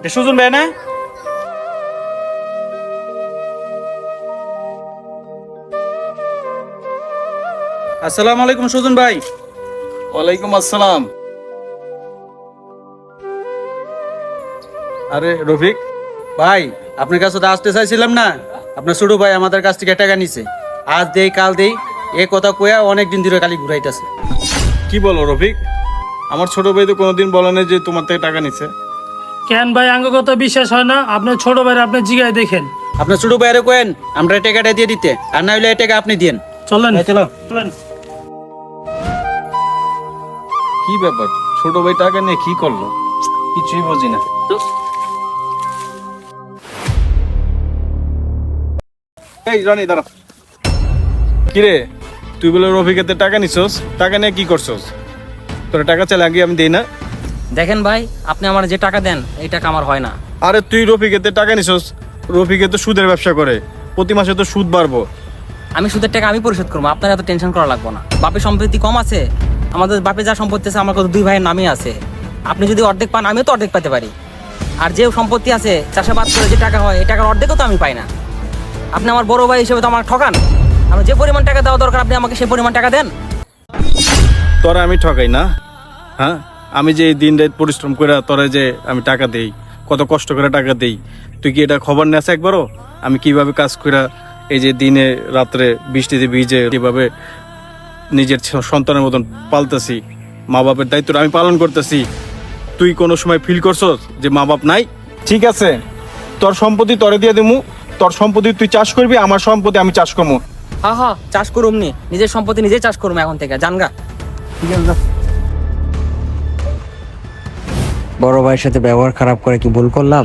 এটা সুজন ভাই না? আসসালামু আলাইকুম সুজন ভাই। ওয়ালাইকুম আসসালাম। আরে রফিক ভাই আপনার কাছে তো আসতে চাইছিলাম না। আপনার ছোট ভাই আমাদের কাছ থেকে টাকা নিছে। আজ দেই কাল দেই এ কথা কয়া অনেক দিন ধরে খালি ঘুরাইতেছে। কি বলো রফিক? আমার ছোট ভাই তো কোনোদিন বলে নাই যে তোমার থেকে টাকা নিছে। কেন ভাই আঙ্গ কথা বিশ্বাস হয় না? আপনার ছোট ভাই আপনি জিগায় দেখেন। আপনার ছোট ভাইয়ের কোয়েন আমরা টাকাটা দিয়ে দিতে। আর না হলে এই টাকা আপনি দিন চলেন। চলো। চলেন। কি ব্যাপার? ছোট ভাই টাকা নিয়ে কি করল? কিছুই বুঝি না। এই রনি দাঁড়া। কিরে তুই বলে রফিকেতে টাকা নিছস? টাকা নিয়ে কি করছস? তোর টাকা চাইলে আগে আমি দেই না? দেখেন ভাই আপনি আমার যে টাকা দেন এই টাকা আমার হয় না। আরে তুই রফিকেতে টাকা নিছস? রফিকে তো সুদের ব্যবসা করে। প্রতি মাসে তো সুদ বাড়বো। আমি সুদের টাকা আমি পরিশোধ করব আপনার এত টেনশন করা লাগবে না। বাপের সম্পত্তি কম আছে আমাদের বাপে যা সম্পত্তি আছে আমার কত দুই ভাইয়ের নামই আছে। আপনি যদি অর্ধেক পান আমিও তো অর্ধেক পেতে পারি। আর যে সম্পত্তি আছে চাষাবাদ করে যে টাকা হয় এই টাকার অর্ধেকও তো আমি পাই না। আপনি আমার বড় ভাই হিসেবে তো আমার ঠকান। আমার যে পরিমাণ টাকা দেওয়া দরকার আপনি আমাকে সেই পরিমাণ টাকা দেন। তোরা আমি ঠকাই না হ্যাঁ? আমি যে দিন রাত পরিশ্রম করে তোরা যে আমি টাকা দেই কত কষ্ট করে টাকা দেই তুই কি এটা খবর নেস একবারও? আমি কীভাবে কাজ করে এই যে দিনে রাত্রে বৃষ্টিতে ভিজে কীভাবে নিজের সন্তানের মতন পালতেছি মা বাপের দায়িত্বটা আমি পালন করতেছি তুই কোনো সময় ফিল করছস যে মা বাপ নাই? ঠিক আছে তোর সম্পত্তি তরে দিয়ে দেবো তোর সম্পত্তি তুই চাষ করবি আমার সম্পত্তি আমি চাষ করব হা হা চাষ করুম নি নিজের সম্পত্তি নিজে চাষ করুম এখন থেকে জানগা। ঠিক আছে। বড় ভাইয়ের সাথে ব্যবহার খারাপ করে কি ভুল করলাম?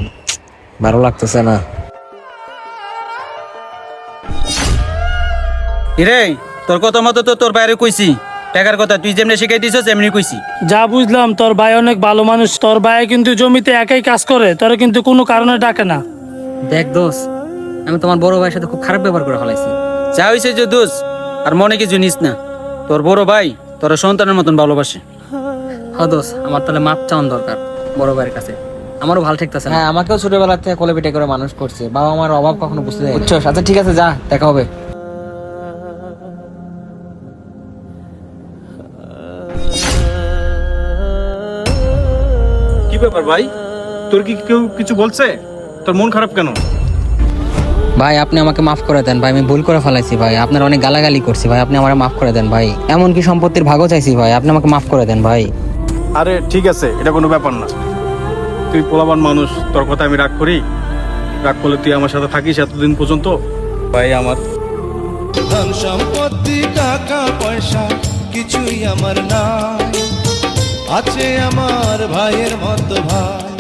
ভালো লাগতেছে না। রে তোর কথা মতো তো তোর বাইরে কইছি। টাকার কথা তুই যেমনি শিখাই দিছস এমনি কইছি। যা বুঝলাম তোর ভাই অনেক ভালো মানুষ। তোর ভাই কিন্তু জমিতে একাই কাজ করে তোর কিন্তু কোনো কারণে ডাকে না। দেখ দোষ আমি তোমার বড় ভাইয়ের সাথে খুব খারাপ ব্যবহার করে ফেলাইছি। যা হয়েছে যে দোষ আর মনে কিছু নিস না। তোর বড় ভাই তোর সন্তানের মতন ভালোবাসে। হ্যাঁ দোষ আমার তাহলে মাপ চাওয়ান দরকার। বড় ভাইয়ের কাছে। আমারও ভালো ঠেকতেছে হ্যাঁ আমাকেও ছোটবেলা থেকে কোলে পিঠে করে মানুষ করছে। বাবা আমার অভাব কখনো বুঝতে দেয় বুঝছ আচ্ছা ঠিক আছে যা দেখা হবে। কি ব্যাপার ভাই? তোর কি কেউ কিছু বলছে? তোর মন খারাপ কেন? ভাই আপনি আমাকে মাফ করে দেন ভাই আমি ভুল করে ফেলাইছি ভাই। আপনার অনেক গালাগালি করছি ভাই আপনি আমার মাফ করে দেন ভাই। এমনকি সম্পত্তির ভাগও চাইছি ভাই আপনি আমাকে মাফ করে দেন ভাই। আরে, ঠিক আছে, এটা কোনো ব্যাপার না। তুই পোলাবান মানুষ, তোর কথা আমি রাগ করি। রাগ করলে তুই আমার সাথে থাকিস এতদিন পর্যন্ত। ভাই, আমার ধন সম্পত্তি, টাকা, পয়সা, কিছুই আমার নাই। আছে আমার ভাইয়ের মতো ভাই।